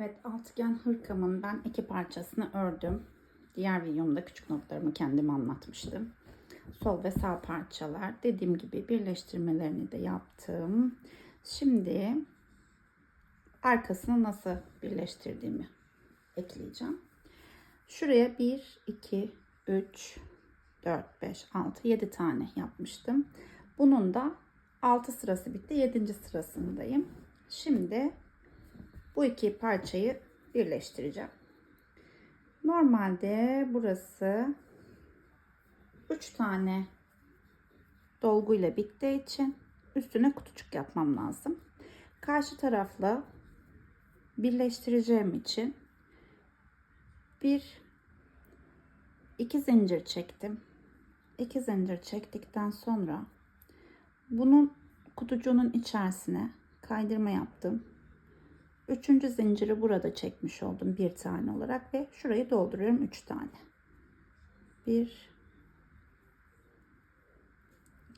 Evet altıgen hırkamın ben iki parçasını ördüm. Diğer videomda küçük notlarımı kendim anlatmıştım. Sol ve sağ parçalar dediğim gibi birleştirmelerini de yaptım. Şimdi arkasını nasıl birleştirdiğimi ekleyeceğim. Şuraya 1, 2, 3, 4, 5, 6, 7 tane yapmıştım. Bunun da 6 sırası bitti. 7. sırasındayım. Şimdi bu iki parçayı birleştireceğim. Normalde burası 3 tane dolguyla bittiği için üstüne kutucuk yapmam lazım. Karşı tarafla birleştireceğim için bir iki zincir çektim. İki zincir çektikten sonra bunun kutucuğunun içerisine kaydırma yaptım. Üçüncü zinciri burada çekmiş oldum bir tane olarak ve şurayı dolduruyorum üç tane. Bir,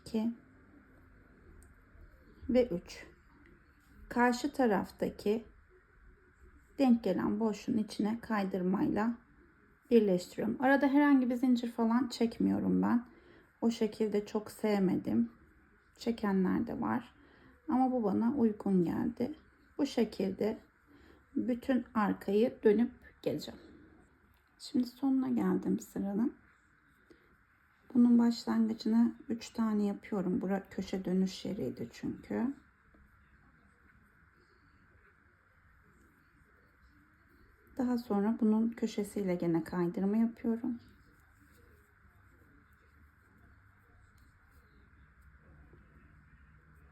iki ve üç. Karşı taraftaki denk gelen boşluğun içine kaydırmayla birleştiriyorum. Arada herhangi bir zincir falan çekmiyorum ben. O şekilde çok sevmedim. Çekenler de var. Ama bu bana uygun geldi. Bu şekilde bütün arkayı dönüp geleceğim. Şimdi sonuna geldim sıranın. Bunun başlangıcını 3 tane yapıyorum. Bura köşe dönüş yeriydi çünkü. Daha sonra bunun köşesiyle gene kaydırma yapıyorum.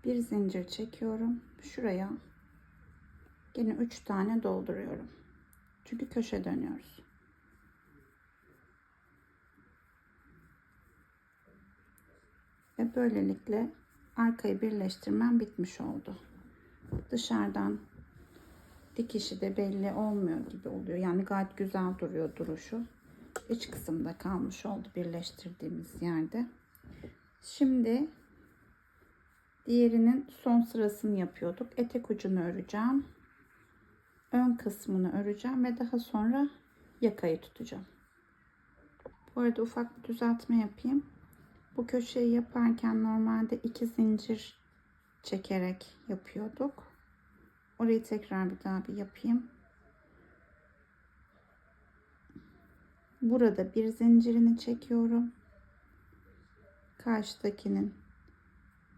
Bir zincir çekiyorum. Şuraya Yine 3 tane dolduruyorum. Çünkü köşe dönüyoruz. Ve böylelikle arkayı birleştirmem bitmiş oldu. Dışarıdan dikişi de belli olmuyor gibi oluyor. Yani gayet güzel duruyor duruşu. İç kısımda kalmış oldu birleştirdiğimiz yerde. Şimdi diğerinin son sırasını yapıyorduk. Etek ucunu öreceğim ön kısmını öreceğim ve daha sonra yakayı tutacağım. Bu arada ufak bir düzeltme yapayım. Bu köşeyi yaparken normalde iki zincir çekerek yapıyorduk. Orayı tekrar bir daha bir yapayım. Burada bir zincirini çekiyorum. Karşıdakinin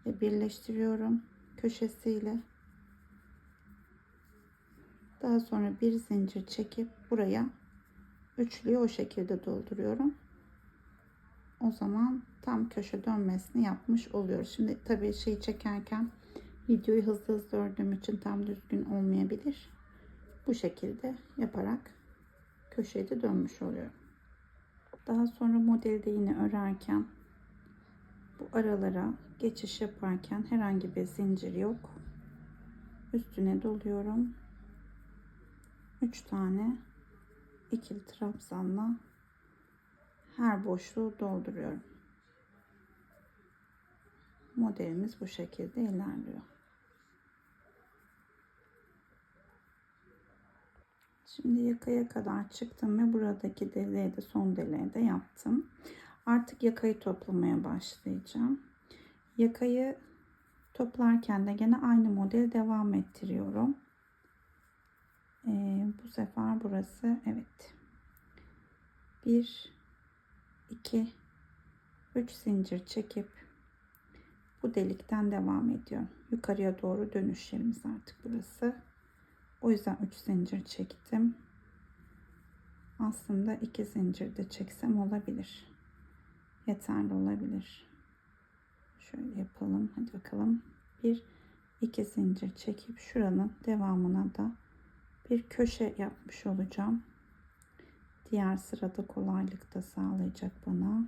birleştiriyorum köşesiyle. Daha sonra bir zincir çekip buraya üçlüyü o şekilde dolduruyorum. O zaman tam köşe dönmesini yapmış oluyoruz. Şimdi tabii şeyi çekerken videoyu hızlı hızlı ördüğüm için tam düzgün olmayabilir. Bu şekilde yaparak köşeyi de dönmüş oluyorum. Daha sonra modelde yine örerken bu aralara geçiş yaparken herhangi bir zincir yok. Üstüne doluyorum. 3 tane ikili trabzanla her boşluğu dolduruyorum. Modelimiz bu şekilde ilerliyor. Şimdi yakaya kadar çıktım ve buradaki deliğe de son deliğe de yaptım. Artık yakayı toplamaya başlayacağım. Yakayı toplarken de gene aynı model devam ettiriyorum. Ee, bu sefer burası evet. 1 2 3 zincir çekip bu delikten devam ediyorum. Yukarıya doğru dönüş yerimiz artık burası. O yüzden 3 zincir çektim. Aslında 2 zincir de çeksem olabilir. Yeterli olabilir. Şöyle yapalım. Hadi bakalım. 1 2 zincir çekip şuranın devamına da bir köşe yapmış olacağım. Diğer sırada kolaylık da sağlayacak bana.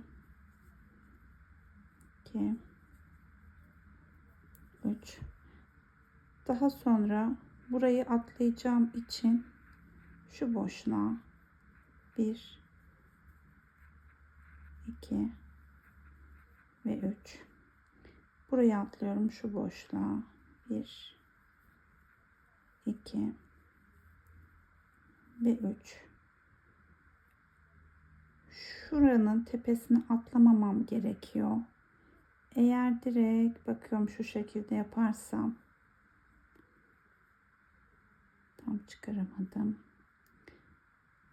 2 3 Daha sonra burayı atlayacağım için şu boşluğa 1 2 ve 3 buraya atlıyorum şu boşluğa 1 2 ve 3 şuranın tepesine atlamamam gerekiyor. Eğer direkt bakıyorum şu şekilde yaparsam tam çıkaramadım.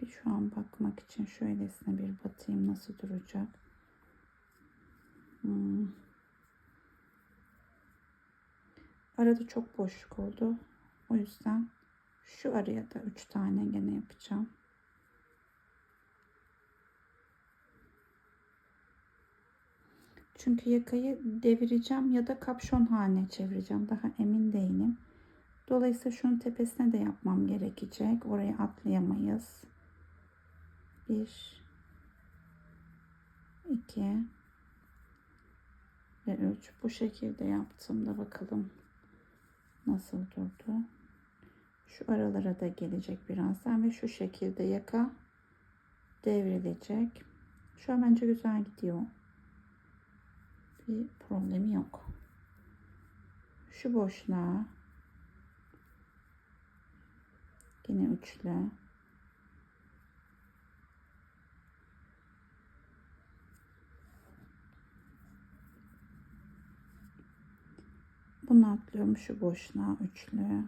Bir şu an bakmak için şöylesine bir batayım nasıl duracak. Hmm. Arada çok boşluk oldu. O yüzden şu araya da 3 tane gene yapacağım. Çünkü yakayı devireceğim ya da kapşon haline çevireceğim. Daha emin değilim. Dolayısıyla şunun tepesine de yapmam gerekecek. Oraya atlayamayız. 1 2 ve 3 bu şekilde yaptığımda bakalım nasıl durdu. Şu aralara da gelecek birazdan ve şu şekilde yaka devrilecek. Şu an bence güzel gidiyor bir problemi yok. Şu boşluğa yine üçlü bunu atlıyorum şu boşluğa üçlü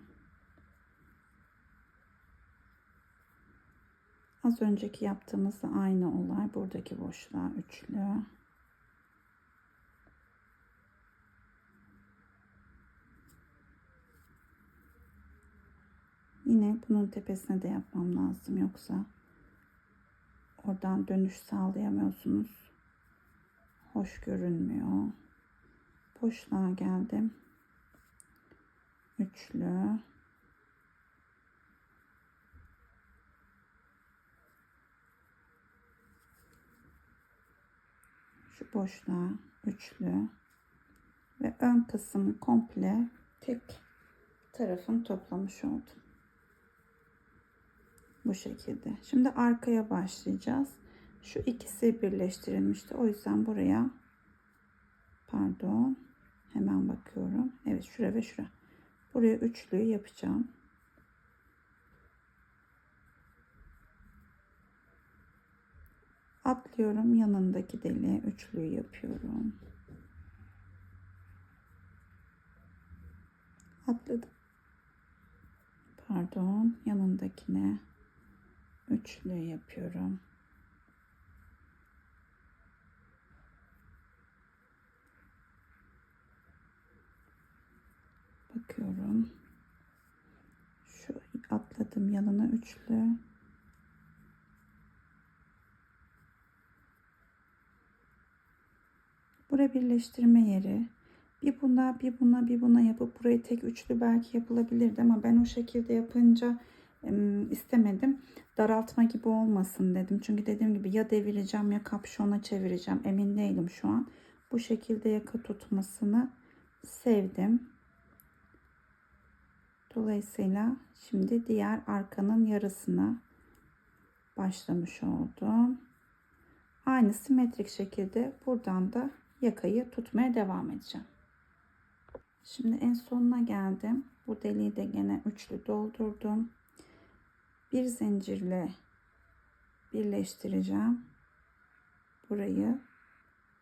az önceki yaptığımızda aynı olay buradaki boşluğa üçlü Yine bunun tepesine de yapmam lazım yoksa oradan dönüş sağlayamıyorsunuz. Hoş görünmüyor. Boşluğa geldim. Üçlü. Şu boşluğa üçlü ve ön kısmı komple tek tarafını toplamış oldum. Bu şekilde. Şimdi arkaya başlayacağız. Şu ikisi birleştirilmişti. O yüzden buraya pardon hemen bakıyorum. Evet şura ve şura. Buraya üçlüyü yapacağım. Atlıyorum yanındaki deliğe üçlüyü yapıyorum. Atladım. Pardon yanındakine üçlü yapıyorum. Bakıyorum. Şu atladım yanına üçlü. Buraya birleştirme yeri. Bir buna, bir buna, bir buna yapıp burayı tek üçlü belki yapılabilirdi ama ben o şekilde yapınca istemedim. Daraltma gibi olmasın dedim. Çünkü dediğim gibi ya devireceğim ya kapşona çevireceğim. Emin değilim şu an. Bu şekilde yaka tutmasını sevdim. Dolayısıyla şimdi diğer arkanın yarısına başlamış oldum. Aynı simetrik şekilde buradan da yakayı tutmaya devam edeceğim. Şimdi en sonuna geldim. Bu deliği de gene üçlü doldurdum bir zincirle birleştireceğim. Burayı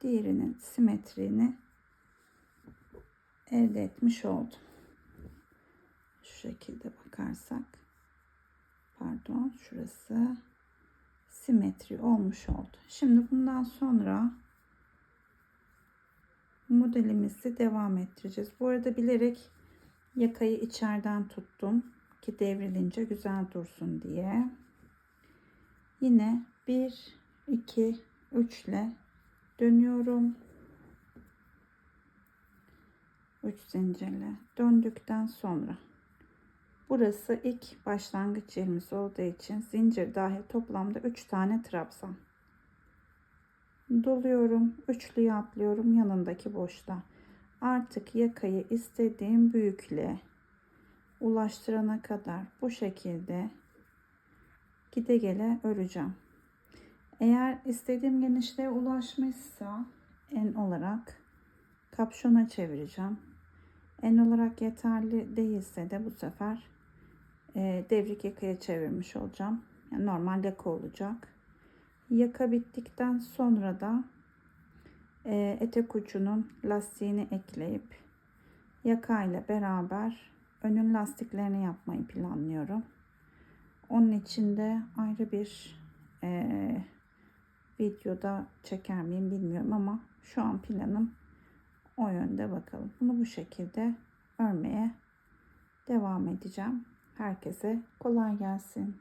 diğerinin simetrini elde etmiş oldum. Şu şekilde bakarsak pardon şurası simetri olmuş oldu. Şimdi bundan sonra modelimizi devam ettireceğiz. Bu arada bilerek yakayı içeriden tuttum ki devrilince güzel dursun diye. Yine 1 2 3 ile dönüyorum. 3 zincirle döndükten sonra burası ilk başlangıç yerimiz olduğu için zincir dahil toplamda 3 tane trabzan doluyorum üçlüyü atlıyorum yanındaki boşta artık yakayı istediğim büyüklüğe ulaştırana kadar bu şekilde gide gele öreceğim. Eğer istediğim genişliğe ulaşmışsa en olarak kapşona çevireceğim. En olarak yeterli değilse de bu sefer e, devrik yakaya çevirmiş olacağım. Yani normal yaka olacak. Yaka bittikten sonra da e, etek ucunun lastiğini ekleyip yaka ile beraber önün lastiklerini yapmayı planlıyorum. Onun için de ayrı bir e, videoda çeker miyim bilmiyorum ama şu an planım o yönde bakalım. Bunu bu şekilde örmeye devam edeceğim. Herkese kolay gelsin.